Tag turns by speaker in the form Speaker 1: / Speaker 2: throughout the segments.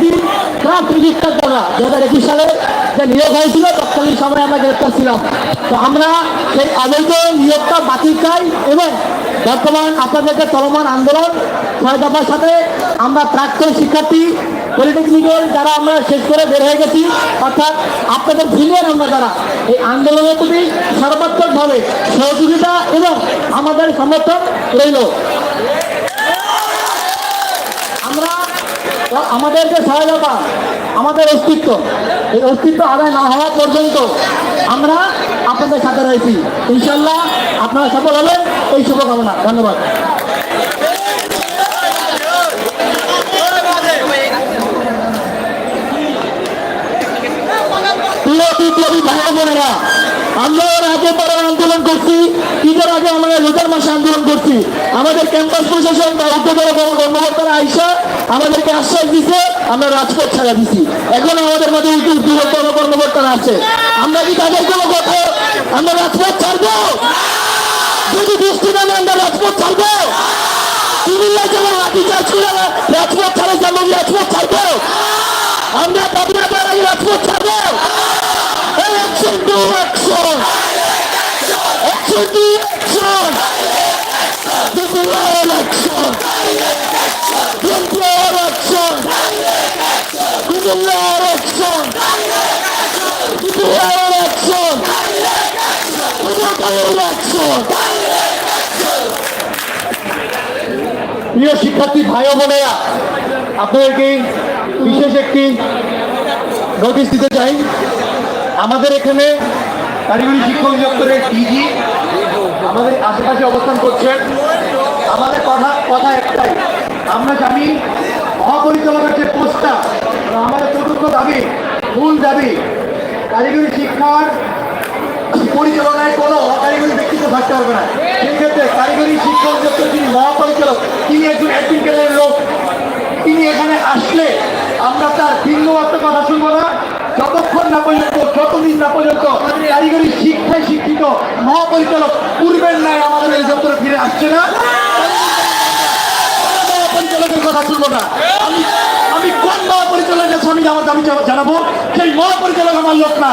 Speaker 1: আমার চিকিৎসার দ্বারা দু হাজার একুশ সালে যে নিয়োগ হয়েছিল তৎকালীন সময় আমরা গ্রেপ্তার ছিলাম। তো আমরা সেই অবৈধ নিয়োগটা বাতিল চাই এবং বর্তমান আপনাদের চলমান আন্দোলন ছয় দফার সাথে আমরা প্রাক্তন শিক্ষার্থী পলিটেকনিক্যাল যারা আমরা শেষ করে বের হয়ে গেছি, অর্থাৎ আপনাদের সিনিয়র আমরা যারা, এই আন্দোলনের প্রতি সর্বাত্মকভাবে সহযোগিতা এবং আমাদের সমর্থন রইল আমরা আমাদের যে সহায়তা আমাদের অস্তিত্ব। এই অস্তিত্ব আদায় না হওয়া পর্যন্ত আমরা আপনাদের সাথে রয়েছি। ইনশাল্লাহ আপনারা সফল হবেন। এই শুভকামনা। ধন্যবাদ। বিপ্লবী ভাই বোনেরা আমরা এর আগে বড় আন্দোলন করছি, ঈদের আগে আমরা রোজার মাসে আন্দোলন করছি। আমাদের ক্যাম্পাস প্রশাসন বা উদ্যোগের কর্মকর্তারা আইসা আমাদেরকে আশ্বাস দিছে, আমরা রাজপথ ছাড়া দিছি। এখন আমাদের মধ্যে উদ্যোগের কর্মকর্তারা আছে। আমরা কি তাদের কোনো কথা আমরা রাজপথ ছাড়বো? যদি বৃষ্টি নামে আমরা রাজপথ ছাড়বো? কুমিল্লা জেলার লাঠি চার্জ করে রাজপথ ছাড়া যেমন রাজপথ ছাড়বো? আমরা জেলায় রাজপথ ছাড়বো? প্রিয় শিক্ষার্থী ভাই বোনেরা আপনাদেরকে বিশেষ একটি নোটিশ দিতে চাই আমাদের এখানে কারিগরি শিক্ষা অধিদপ্তরের ডিজি আমাদের আশেপাশে অবস্থান করছেন। আমাদের কথা কথা একটাই, আমরা জানি মহাপরিচালকের যে পোস্টটা, আমাদের চতুর্থ দাবি, মূল দাবি, কারিগরি শিক্ষার পরিচালনায় কোনো অকারিগরি ব্যক্তিত্ব থাকতে পারবে না। সেক্ষেত্রে কারিগরি শিক্ষক অধিদপ্তর যিনি মহাপরিচালক, তিনি একজন অ্যাডমিকেলের লোক। তিনি এখানে আসলে আমরা তার ভিন্নমাত্র কথা শুনব যতক্ষণ না পর্যন্ত, যতদিন না পর্যন্ত কারিগরি শিক্ষায় শিক্ষিত মহাপরিচালক পূর্বের ন্যায় আমাদের এই দপ্তরে ফিরে আসছে না। মহাপরিচালকের কথা শুনব না। আমি আমি কোন মহাপরিচালকের কাছে আমি আমার দাবি জানাব? সেই মহাপরিচালক আমার লোক না।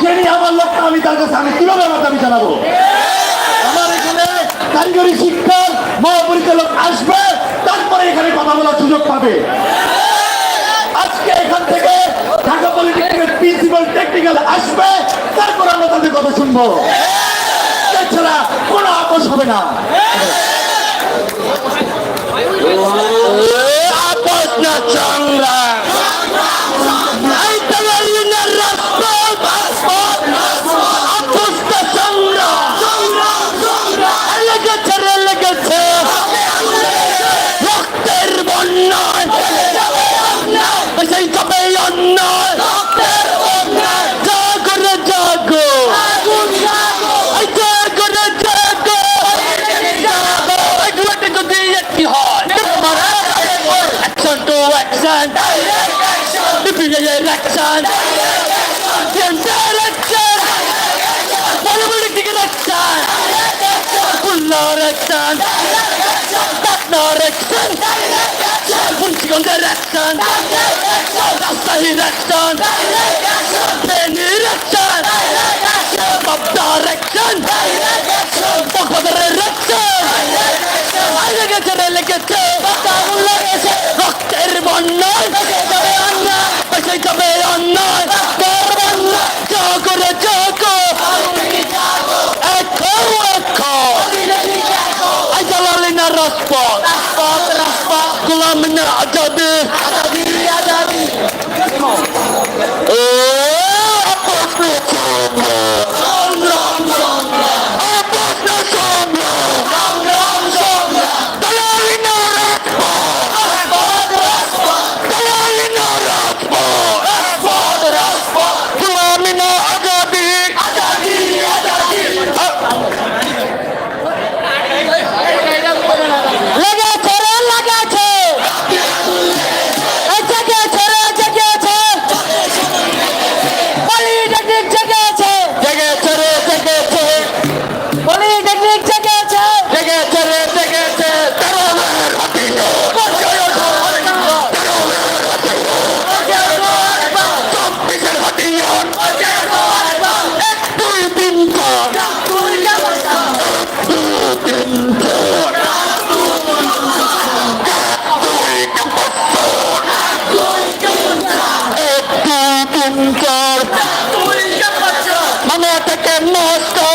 Speaker 1: যিনি আমার লোক না, আমি তার কাছে আমি আমার দাবি জানাব? আমার এখানে কারিগরি শিক্ষার মহাপরিচালক আসবে প্রিন্সিপাল আসবে তারপর আমরা তাদের কথা শুনব। এছাড়া কোনো আপোষ হবে না। আপোষ action election election politic election ফুল্লার action আপনার অ্যাকশন মুন্সিগঞ্জের অ্যাকশন রাজশাহীর অ্যাকশন ফেনীর অ্যাকশন বাবদার অ্যাকশন বকবাজারের অ্যাকশন লেগেছে লেগেছে রক্তের বন্যায় সেই তবে অন্যায় রাজপথ গোলাম আজাদি and.